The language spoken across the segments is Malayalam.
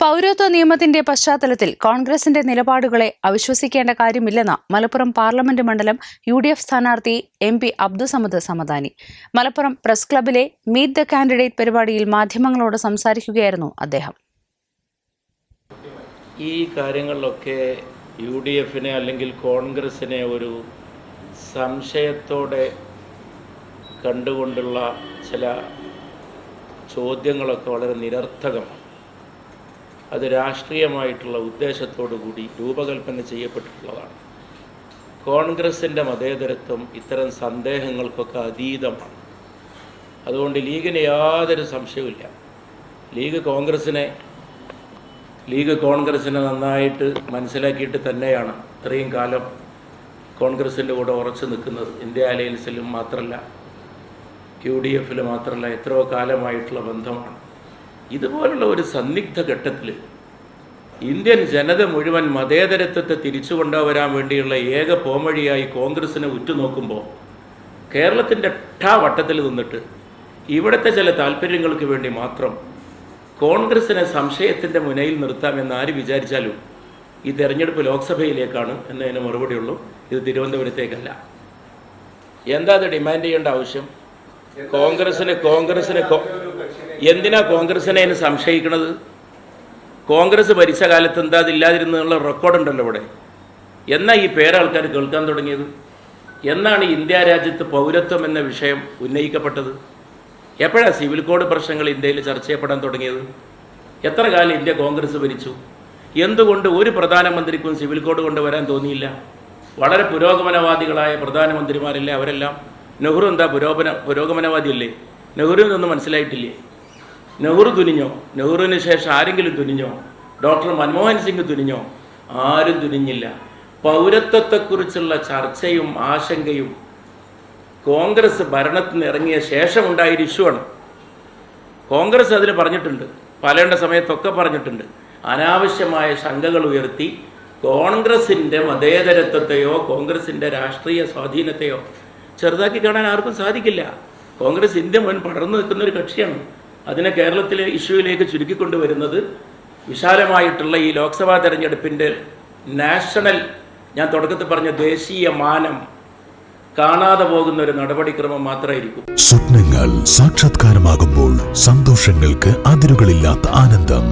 പൗരത്വ നിയമത്തിന്റെ പശ്ചാത്തലത്തിൽ കോൺഗ്രസിന്റെ നിലപാടുകളെ അവിശ്വസിക്കേണ്ട കാര്യമില്ലെന്ന് മലപ്പുറം പാർലമെന്റ് മണ്ഡലം യു ഡി എഫ് സ്ഥാനാർത്ഥി M P Abdussamad Samadani. Malappuram press ക്ലബിലെ meet the candidate പരിപാടിയിൽ മാധ്യമങ്ങളോട് സംസാരിക്കുകയായിരുന്നു അദ്ദേഹം. ഈ കാര്യങ്ങളിലൊക്കെ യു ഡി എഫിനെ അല്ലെങ്കിൽ കോൺഗ്രസിനെ ഒരു സംശയത്തോടെ കണ്ടുകൊണ്ടുള്ള ചില ചോദ്യങ്ങളൊക്കെ വളരെ നിരർത്ഥകമാണ്. അത് രാഷ്ട്രീയമായിട്ടുള്ള ഉദ്ദേശത്തോടു കൂടി രൂപകൽപ്പന ചെയ്യപ്പെട്ടിട്ടുള്ളതാണ്. കോൺഗ്രസിന്റെ മതേതരത്വം ഇത്തരം സന്ദേഹങ്ങൾക്കൊക്കെ അതീതമാണ്. അതുകൊണ്ട് ലീഗിന് യാതൊരു സംശയവുമില്ല. ലീഗ് കോൺഗ്രസിനെ ലീഗ് കോൺഗ്രസിനെ നന്നായിട്ട് മനസ്സിലാക്കിയിട്ട് തന്നെയാണ് ഇത്രയും കാലം കോൺഗ്രസിന്റെ കൂടെ ഉറച്ചു നിൽക്കുന്നത്. ഇന്ത്യ അലയൻസിലും മാത്രമല്ല യു ഡി എഫിൽ മാത്രമല്ല എത്രയോ കാലമായിട്ടുള്ള ബന്ധമാണ്. ഇതുപോലുള്ള ഒരു സന്നിഗ്ധ ഘട്ടത്തിൽ ഇന്ത്യൻ ജനത മുഴുവൻ മതേതരത്വത്തെ തിരിച്ചു കൊണ്ടുവരാൻ വേണ്ടിയുള്ള ഏക പോംവഴിയായി കോൺഗ്രസിനെ ഉറ്റുനോക്കുമ്പോൾ കേരളത്തിന്റെ ടാ വട്ടത്തിൽ നിന്നിട്ട് ഇവിടുത്തെ ചില താല്പര്യങ്ങൾക്ക് വേണ്ടി മാത്രം കോൺഗ്രസിനെ സംശയത്തിന്റെ മുനയിൽ നിർത്താമെന്ന് ആര് വിചാരിച്ചാലും ഈ തെരഞ്ഞെടുപ്പ് ലോക്സഭയിലേക്കാണ് എന്നതിന് മറുപടിയുള്ളൂ ഇത് തിരുവനന്തപുരത്തേക്കല്ല. എന്താ അത് ഡിമാൻഡ് ചെയ്യേണ്ട ആവശ്യം? കോൺഗ്രസിന് കോൺഗ്രസിന് എന്തിനാ കോൺഗ്രസിനെ അതിന് സംശയിക്കുന്നത് കോൺഗ്രസ് ഭരിച്ച കാലത്ത് എന്താ അതില്ലാതിരുന്നുള്ള റെക്കോർഡുണ്ടല്ലോ ഇവിടെ. എന്നാ ഈ പേരാൾക്കാർ കേൾക്കാൻ തുടങ്ങിയത്? എന്നാണ് ഇന്ത്യ രാജ്യത്ത് പൗരത്വം എന്ന വിഷയം ഉന്നയിക്കപ്പെട്ടത്? എപ്പോഴാണ് സിവിൽ കോഡ് പ്രശ്നങ്ങൾ ഇന്ത്യയിൽ ചർച്ച ചെയ്യപ്പെടാൻ തുടങ്ങിയത്? എത്ര കാലം ഇന്ത്യ കോൺഗ്രസ് ഭരിച്ചു? എന്തുകൊണ്ട് ഒരു പ്രധാനമന്ത്രിക്കും സിവിൽ കോഡ് കൊണ്ടുവരാൻ തോന്നിയില്ല? വളരെ പുരോഗമനവാദികളായ പ്രധാനമന്ത്രിമാരല്ലേ അവരെല്ലാം? നെഹ്റു എന്താ പുരോഗമന പുരോഗമനവാദിയല്ലേ? നെഹ്റുവിനൊന്നും മനസ്സിലായിട്ടില്ലേ? നെഹ്റു തുനിഞ്ഞോ? നെഹ്റുവിന് ശേഷം ആരെങ്കിലും തുനിഞ്ഞോ? ഡോക്ടർ മൻമോഹൻ സിംഗ് തുനിഞ്ഞോ? ആരും തുനിഞ്ഞില്ല. പൗരത്വത്തെക്കുറിച്ചുള്ള ചർച്ചയും ആശങ്കയും കോൺഗ്രസ് ഭരണത്തിൽ നിന്ന് ഇറങ്ങിയ ശേഷം ഉണ്ടായൊരു ഇഷ്യൂ ആണ്. കോൺഗ്രസ് അതിന് പറഞ്ഞിട്ടുണ്ട്. പലേണ്ട സമയത്തൊക്കെ പറഞ്ഞിട്ടുണ്ട്. അനാവശ്യമായ ശങ്കകൾ ഉയർത്തി കോൺഗ്രസിന്റെ മതേതരത്വത്തെയോ കോൺഗ്രസിന്റെ രാഷ്ട്രീയ സ്വാധീനത്തെയോ ചെറുതാക്കി കാണാൻ ആർക്കും സാധിക്കില്ല. കോൺഗ്രസ് ഇന്ത്യ മുൻ പടർന്നു നിൽക്കുന്ന ഒരു കക്ഷിയാണ്. അതിനെ കേരളത്തിലെ ഇഷ്യൂയിലേക്ക് ചുരുക്കിക്കൊണ്ടുവരുന്നത് വിശാലമായിട്ടുള്ള ഈ ലോക്സഭാ തെരഞ്ഞെടുപ്പിന്റെ നാഷണൽ ഞാൻ തുടക്കത്തിൽ പറഞ്ഞ ദേശീയ മാനം കാണാതെ പോകുന്ന ഒരു നടപടിക്രമം മാത്രമായിരിക്കും. സ്വപ്നങ്ങൾ സാക്ഷാത്കാരമാകുമ്പോൾ സന്തോഷങ്ങൾക്ക് അതിരുകളില്ലാത്ത ആനന്ദം.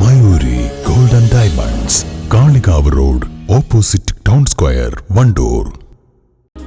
Mayuri golden diamonds Kalikavu road opposite town square Wandoor.